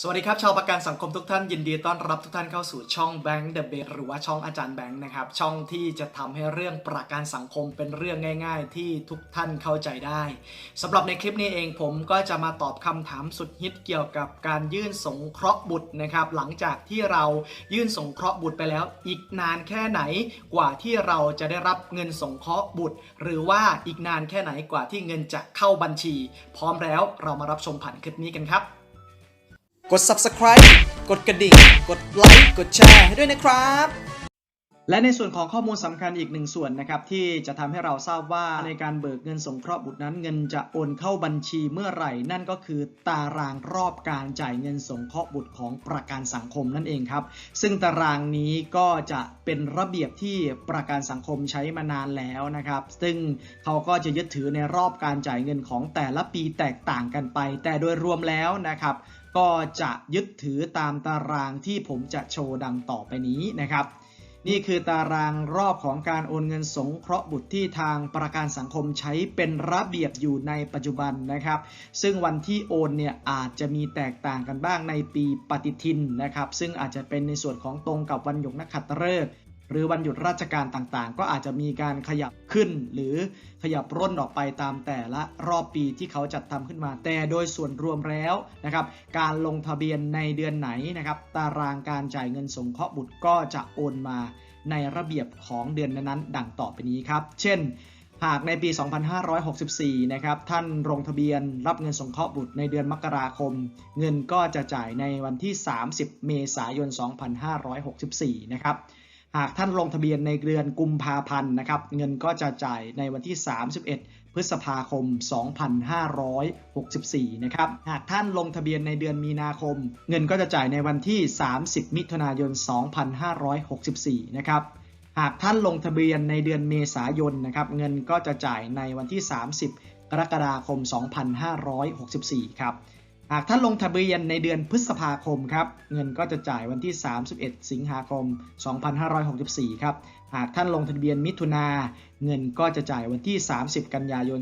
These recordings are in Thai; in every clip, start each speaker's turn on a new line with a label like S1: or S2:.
S1: สวัสดีครับ ชาวประกันสังคมทุกท่านยินดีต้อนรับทุกท่านเข้าสู่ช่อง Bank The b a t หรือว่าช่องอาจารย์แบงค์นะครับ ช่องที่จะทำให้เรื่องประกันสังคมเป็นเรื่องง่าย ๆ ที่ทุกท่านเข้าใจได้สำหรับในคลิปนี้เองผมก็จะมาตอบคำถามสุดฮิตเกี่ยวกับการยื่นสงเคราะห์บุตรนะครับ หลังจากที่เรายื่นสงเคราะห์บุตรไปแล้ว อีกนานแค่ไหนกว่าที่เราจะได้รับเงินสงเคราะห์บุตร หรือว่าอีกนานแค่ไหนกว่าที่เงินจะเข้าบัญชี พร้อมแล้วเรามารับชมผ่านคลิปนี้กันครับ
S2: กด subscribe กดกระดิ่ง กดไลค์ กดแชร์ให้ด้วยนะครับ
S1: และในส่วนของข้อมูลสำคัญอีกหนึ่งส่วนนะครับที่จะทำให้เราทราบว่าในการเบิกเงินสงเคราะห์บุตรนั้นเงินจะโอนเข้าบัญชีเมื่อไหร่ นั่นก็คือตารางรอบการจ่ายเงินสงเคราะห์บุตรของประกันสังคมนั่นเองครับ ซึ่งตารางนี้ก็จะเป็นระเบียบที่ประกันสังคมใช้มานานแล้วนะครับ ซึ่งเขาก็จะยึดถือในรอบการจ่ายเงินของแต่ละปีแตกต่างกันไป แต่โดยรวมแล้วนะครับ ก็จะยึดถือตามตารางที่ผมจะโชว์ดังต่อไปนี้นะครับ นี่คือตารางรอบของการโอนเงินสงเคราะห์บุตรที่ทางประกันสังคมใช้เป็นระเบียบอยู่ในปัจจุบันนะครับ ซึ่งวันที่โอนเนี่ยอาจจะมีแตกต่างกันบ้างในปีปฏิทินนะครับ ซึ่งอาจจะเป็นในส่วนของตรงกับวันหยุดนักขัตฤกษ์ หรือวันหยุดราชการต่างๆ ก็อาจจะมีการขยับขึ้น หรือขยับร่นออกไปตามแต่ละรอบปีที่เขาจัดทำขึ้นมา แต่โดยส่วนรวมแล้วนะครับ การลงทะเบียนในเดือนไหนนะครับ ตารางการจ่ายเงินสงเคราะห์บุตรก็จะโอนมาในระเบียบของเดือนนั้นๆ ดังต่อไปนี้ครับ เช่นหากในปี 2564 นะครับ ท่านลงทะเบียนรับเงินสงเคราะห์บุตรในเดือนมกราคม เงินก็จะจ่ายในวันที่ 30 เมษายน 2564 นะครับ หากท่านลงทะเบียนในเดือนกุมภาพันธ์นะครับ เงินก็จะจ่ายในวันที่ 31 พฤษภาคม 2564 นะครับ หากท่านลงทะเบียนในเดือนมีนาคม เงินก็จะจ่ายในวันที่ 30 มิถุนายน 2564 นะครับ หากท่านลงทะเบียนในเดือนเมษายนนะครับ เงินก็จะจ่ายในวันที่ 30 กรกฎาคม 2564 ครับ หากท่านลงทะเบียนในเดือนพฤษภาคมครับ เงินก็จะจ่ายวันที่ 31 สิงหาคม 2564 ครับ หากท่านลงทะเบียนมิถุนา เงินก็จะจ่ายวันที่ 30 กันยายน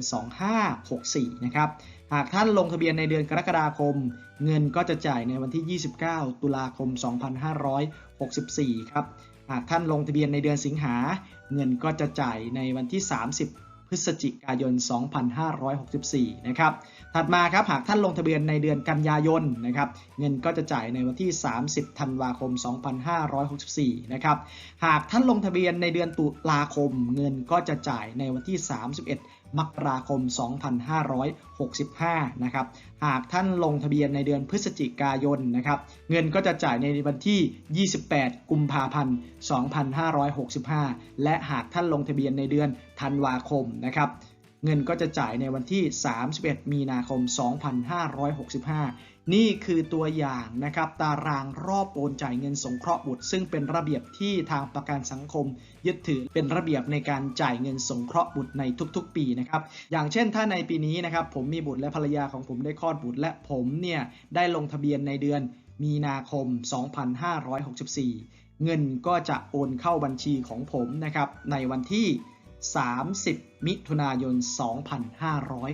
S1: 2564 นะครับ หากท่านลงทะเบียนในเดือนกรกฎาคม เงินก็จะจ่ายในวันที่ 29 ตุลาคม 2564 ครับ หากท่านลงทะเบียนในเดือนสิงหา เงินก็จะจ่ายในวันที่ 30 พฤศจิกายน 2564 นะครับ ถัดมาครับหากท่านลงทะเบียนในเดือนกันยายนนะครับ เงินก็จะจ่ายในวันที่ 30 ธันวาคม 2564 นะครับ หากท่านลงทะเบียนในเดือนตุลาคม เงินก็จะจ่ายในวันที่ 31 มกราคม 2565 นะครับ หากท่านลงทะเบียนในเดือนพฤศจิกายนนะครับ เงินก็จะจ่ายในวันที่ 28 กุมภาพันธ์ 2565 และหากท่านลงทะเบียนในเดือนธันวาคมนะครับ เงินก็จะจ่ายในวันที่ 31 มีนาคม 2565 นี่คือตัวอย่างนะครับตารางรอบโอนจ่ายเงินสงเคราะห์บุตร ซึ่งเป็นระเบียบที่ทางประกันสังคม ยึดถือเป็นระเบียบในการจ่ายเงินสงเคราะห์บุตรในทุกๆ ปีนะครับ อย่างเช่นถ้าในปีนี้นะครับผมมีบุตรและภรรยาของผมได้คลอดบุตร และผมเนี่ยได้ลงทะเบียนในเดือนมีนาคม 2564 เงินก็จะโอนเข้าบัญชีของผมนะครับในวันที่ 30 มิถุนายน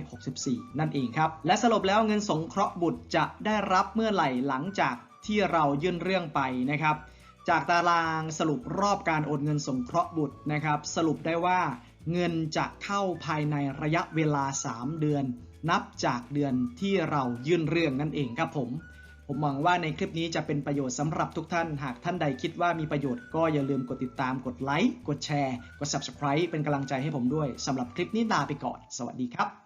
S1: 2564 นั่นเองครับ และสรุปแล้วเงินสงเคราะห์บุตรจะได้รับเมื่อไหร่หลังจากที่เรายื่นเรื่องไปนะครับ จากตารางสรุปรอบการโอนเงินสงเคราะห์บุตรนะครับ สรุปได้ว่าเงินจะเข้าภายในระยะเวลา 3 เดือน นับจากเดือนที่เรายื่นเรื่องนั่นเองครับผม ผมหวังว่าในคลิปนี้จะเป็นประโยชน์สำหรับทุกท่าน หากท่านใดคิดว่ามีประโยชน์ก็อย่าลืมกดติดตาม กดไลค์ กดแชร์ กด subscribe เป็นกำลังใจให้ผมด้วยสำหรับคลิปนี้ลาไปก่อน สวัสดีครับ